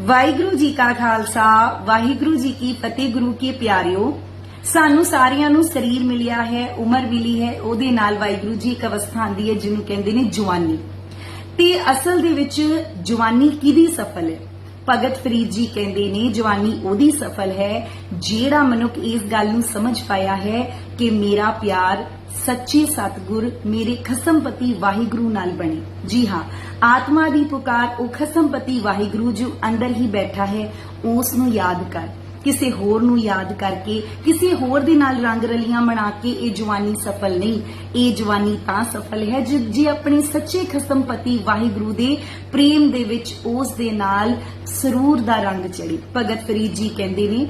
ਵਾਹਿਗੁਰੂ ਜੀ ਕਾ ਖਾਲਸਾ, ਵਾਹਿਗੁਰੂ ਜੀ ਕੀ ਫਤਿਹ, ਗੁਰੂ ਕੀ ਪਿਆਰਿਓ। ਸਾਨੂੰ ਸਾਰਿਆਂ ਨੂੰ ਸਰੀਰ ਮਿਲਿਆ ਹੈ, ਉਮਰ ਮਿਲੀ ਹੈ, ਉਹਦੇ ਨਾਲ ਵਾਹਿਗੁਰੂ ਜੀ ਇੱਕ ਅਵਸਥਾ ਆਂਦੀ ਹੈ, ਜਿਹਨੂੰ ਕਹਿੰਦੇ ਨੇ ਜਵਾਨੀ। ਤੇ ਅਸਲ ਦੇ ਵਿੱਚ ਜਵਾਨੀ ਕਿਹਦੀ ਸਫਲ ਹੈ? ਭਗਤ ਫਰੀਦ ਜੀ ਕਹਿੰਦੇ ਨੇ, ਜਵਾਨੀ ਉਹਦੀ ਸਫਲ ਹੈ ਜਿਹੜਾ ਮਨੁੱਖ ਇਸ ਗੱਲ ਨੂੰ ਸਮਝ ਪਾਇਆ ਹੈ ਕਿ ਮੇਰਾ ਪਿਆਰ ਸੱਚੇ ਸਤਗੁਰ ਮੇਰੇ ਖਸਮਪਤੀ ਵਾਹਿਗੁਰੂ ਨਾਲ ਬਣੇ। ਜੀ ਹਾਂ, ਆਤਮਾ ਦੀ ਪੁਕਾਰ ਉਹ ਖਸਮਪਤੀ ਵਾਹਿਗੁਰੂ ਜੋ ਅੰਦਰ ਹੀ ਬੈਠਾ ਹੈ, ਉਸ ਨੂੰ ਯਾਦ ਕਰ। ਕਿਸੇ ਹੋਰ ਨੂੰ ਯਾਦ ਕਰਕੇ, ਕਿਸੇ ਹੋਰ ਦੇ ਨਾਲ ਰੰਗ ਰਲੀਆਂ ਬਣਾ ਕੇ ਇਹ ਜਵਾਨੀ ਸਫਲ ਨਹੀਂ। ਇਹ ਜਵਾਨੀ ਤਾਂ ਸਫਲ ਹੈ ਜੇ ਜੇ ਆਪਣੇ ਸੱਚੇ ਖਸਮਪਤੀ ਵਾਹਿਗੁਰੂ ਦੇ ਪ੍ਰੇਮ ਦੇ ਵਿੱਚ ਉਸ ਦੇ ਨਾਲ ਸਰੂਰ ਦਾ ਰੰਗ ਚੜੇ ਭਗਤ ਫਰੀਦ ਜੀ ਕਹਿੰਦੇ ਨੇ,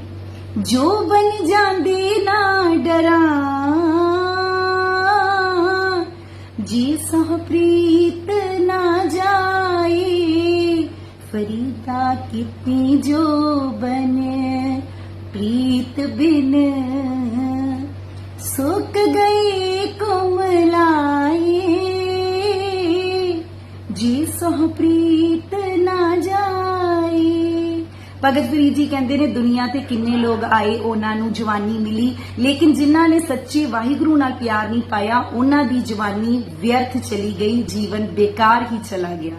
ਜੋ ਬਣ ਜਾਂਦੇ ਨਾ ਡਰਾਂ, ਜੀ ਸਹ ਪ੍ਰੀਤ ਨਾ ਜਾਏ ਫਰੀਦਾ ਕਿਤਨੀ ਜੋ ਬਨੇ ਪ੍ਰੀਤ ਬਿਨ ਸੁੱਕ ਗਈ ਕੁਮਲਾਏ ਜੀ ਸਹ ਪ੍ਰੀਤ ਨਾ ਜਾਏ ਭਗਤ ਫਰੀਦ ਜੀ ਕਹਿੰਦੇ ਨੇ ਦੁਨੀਆ ਤੇ ਕਿੰਨੇ ਲੋਕ ਆਏ ਉਹਨਾਂ ਨੂੰ ਜਵਾਨੀ ਮਿਲੀ ਲੇਕਿਨ ਜਿਨ੍ਹਾਂ ਨੇ ਸੱਚੇ ਵਾਹਿਗੁਰੂ ਨਾਲ ਪਿਆਰ ਨਹੀਂ ਪਾਇਆ ਉਹਨਾਂ ਦੀ ਜਵਾਨੀ ਵਿਅਰਥ ਚਲੀ ਗਈ ਜੀਵਨ ਬੇਕਾਰ ਹੀ ਚਲਾ ਗਿਆ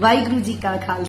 ਵਾਹਿਗੁਰੂ ਜੀ ਕਾ ਖਾਲਸਾ